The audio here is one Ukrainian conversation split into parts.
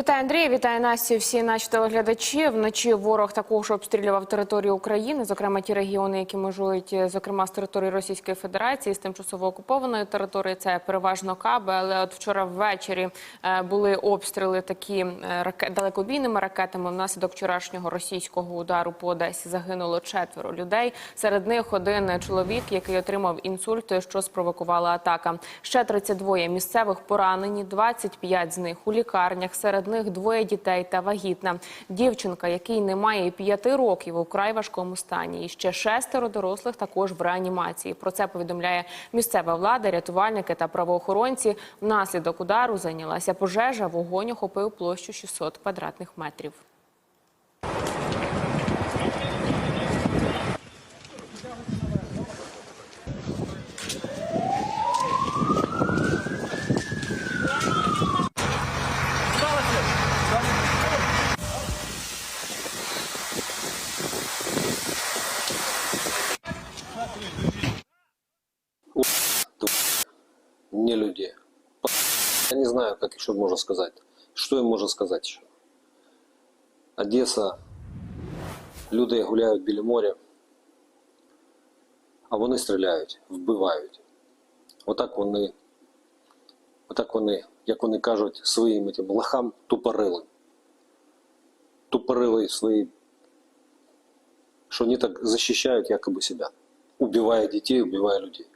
Вітаю, Андрій, вітаю Настю. Всі наші телеглядачі. Вночі ворог також обстрілював територію України, зокрема ті регіони, які межують, е, зокрема з території Російської Федерації з тимчасово окупованої території. Це переважно Каби. Але от вчора ввечері е, були обстріли такі е, далекобійними ракетами. Внаслідок вчорашнього російського удару по Одесі загинуло четверо людей. Серед них один чоловік, який отримав інсульт, що спровокувала атака. Ще 32 місцевих поранені, 25 з них у лікарнях. Серед них двоє дітей та вагітна. Дівчинка, якій немає п'яти років, у край важкому стані. І ще шестеро дорослих також в реанімації. Про це повідомляє місцева влада, рятувальники та правоохоронці. Внаслідок удару зайнялася пожежа. Вогонь охопив площу 600 квадратних метрів. не люди. Я не знаю, как еще можно сказать. Что им можно сказать еще? Одесса, люди гуляють біля моря, а вони стріляють, вбивають. Отак вони, отак вони, як вони кажуть, своїм тим лохам тупорили. Тупорили свої, що вони так захищають якоби себе. Убивая дітей, убивая людей.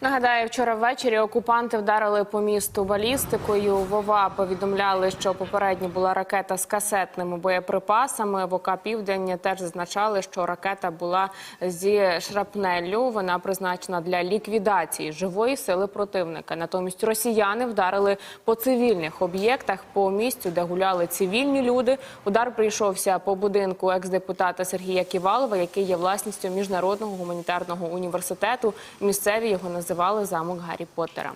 Нагадаю, вчора ввечері окупанти вдарили по місту балістикою. Вова повідомляли, що попередньо була ракета з касетними боєприпасами. В ОК Південь теж зазначали, що ракета була зі шрапнеллю. Вона призначена для ліквідації живої сили противника. Натомість росіяни вдарили по цивільних об'єктах по місцю, де гуляли цивільні люди. Удар прийшовся по будинку екс-депутата Сергія Ківалова, який є власністю міжнародного гуманітарного університету. Місцеві його називали замок Гаррі Поттера.